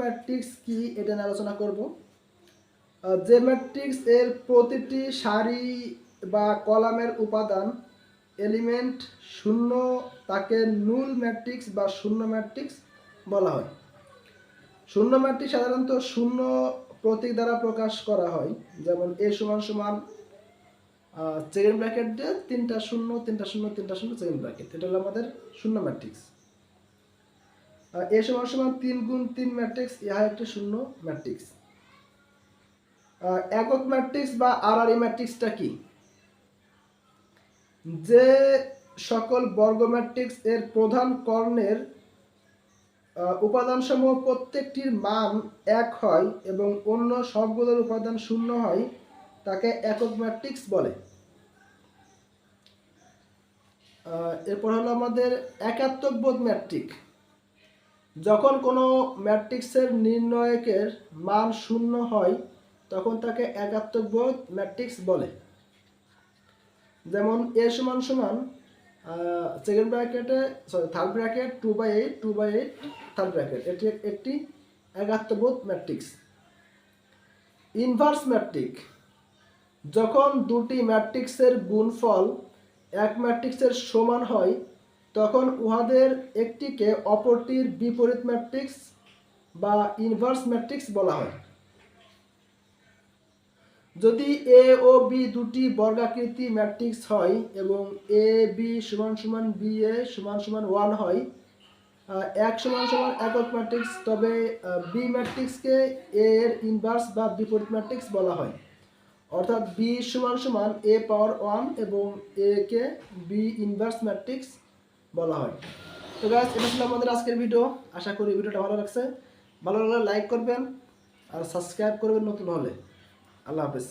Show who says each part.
Speaker 1: Matrix কি এটা আলোচনা করব। যে ম্যাট্রিক্স এর প্রতিটি সারি বা কলামের উপাদান এলিমেন্ট শূন্য তাকে নুল ম্যাট্রিক্স বা শূন্য ম্যাট্রিক্স বলা হয়। শূন্য ম্যাট্রিক্স সাধারণত শূন্য প্রতীক দ্বারা প্রকাশ করা হয়, যেমন এ সমান সমান সেকেন্ড ব্র্যাকেট দিয়ে তিনটা শূন্য তিনটা শূন্য তিনটা শূন্য সেকেন্ড ব্র্যাকেট এটা হলো আমাদের শূন্য ম্যাট্রিক্স। এ সমান সমান তিন গুণ তিন ম্যাট্রিক্স ইহা একটি শূন্য ম্যাট্রিক্স একক ম্যাট্রিক্স বা আর আর ম্যাট্রিক্সটা কি? যে সকল বর্গ ম্যাট্রিক্স এর প্রধান কর্ণের উপাদানসমূহ প্রত্যেকটির মান এক হয় এবং অন্য সবগুলোর উপাদান শূন্য হয়, তাকে একক ম্যাট্রিক্স বলে। এরপর হলো আমাদের একাত্মকবোধ ম্যাট্রিক যখন কোনো ম্যাট্রিক্সের নির্ণয়কের মান শূন্য হয়, তখন তাকে একাত্মকবোধ ম্যাট্রিক্স বলে। যেমন এ সমান সমান সেকেন্ড ব্র্যাকেটে sorry third bracket two by eight two by eight third bracket এটি একটি একাত্মবোধ ম্যাট্রিক্স। ইনভার্স ম্যাট্রিক যখন দুটি ম্যাট্রিক্সের গুণফল এক ম্যাট্রিক্সের সমান হয় তখন উহাদের একটিকে অপরটির বিপরীত ম্যাট্রিক্স বা ইনভার্স ম্যাট্রিক্স বলা হয়। যদি এ ও বি দুটি বর্গাকৃতি ম্যাট্রিক্স হয় এবং এ বি সমান সমান বি এ সমান সমান ওয়ান হয় এক সমান সমান একক ম্যাট্রিক্স, তবে বি ম্যাট্রিক্সকে এ এর ইনভার্স বা বিপরীত ম্যাট্রিক্স বলা হয়। অর্থাৎ বি সমান সমান এ পাওয়ার ওয়ান এবং A K B inverse matrix বলা হয়। তো গাছ এটা ছিল আমাদের আজকের ভিডিও আশা করি ভিডিওটা ভালো লাগছে। ভালো লাগলে লাইক করবেন আর সাবস্ক্রাইব করবেন নতুন হলে। আল্লাহ হাফেজ।